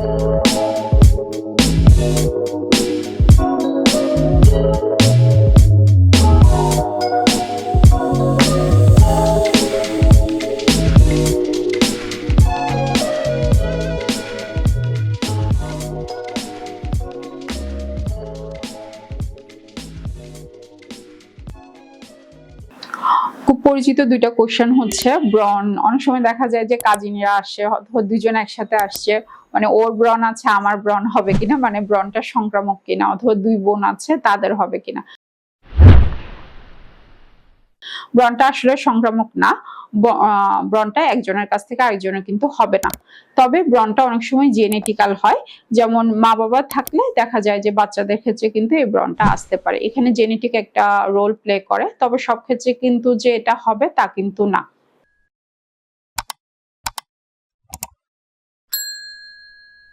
Thank you. পরিচিত দুইটা question হচ্ছে। ব্রন অনেক সময় দেখা যায় যে কাজিনীরা আসে অথবা দুজন একসাথে আসছে মানে ওর ব্রন আছে, আমার ব্রন হবে কিনা মানে ব্রনটা সংক্রামক কিনা, অথবা দুই বোন আছে, তাদের হবে কিনা। ব্রনটা আসলে সংক্রামক না। ব্রণটা একজনের কাছ থেকে আরেকজনের কিন্তু হবে না। তবে ব্রনটা অনেক সময় জেনেটিক্যাল হয়। যেমন মা বাবা থাকলে দেখা যায় যে বাচ্চাদের ক্ষেত্রে কিন্তু এই ব্রনটা আসতে পারে। এখানে জেনেটিক একটা রোল প্লে করে। তবে সব ক্ষেত্রে কিন্তু যে এটা হবে তা কিন্তু না।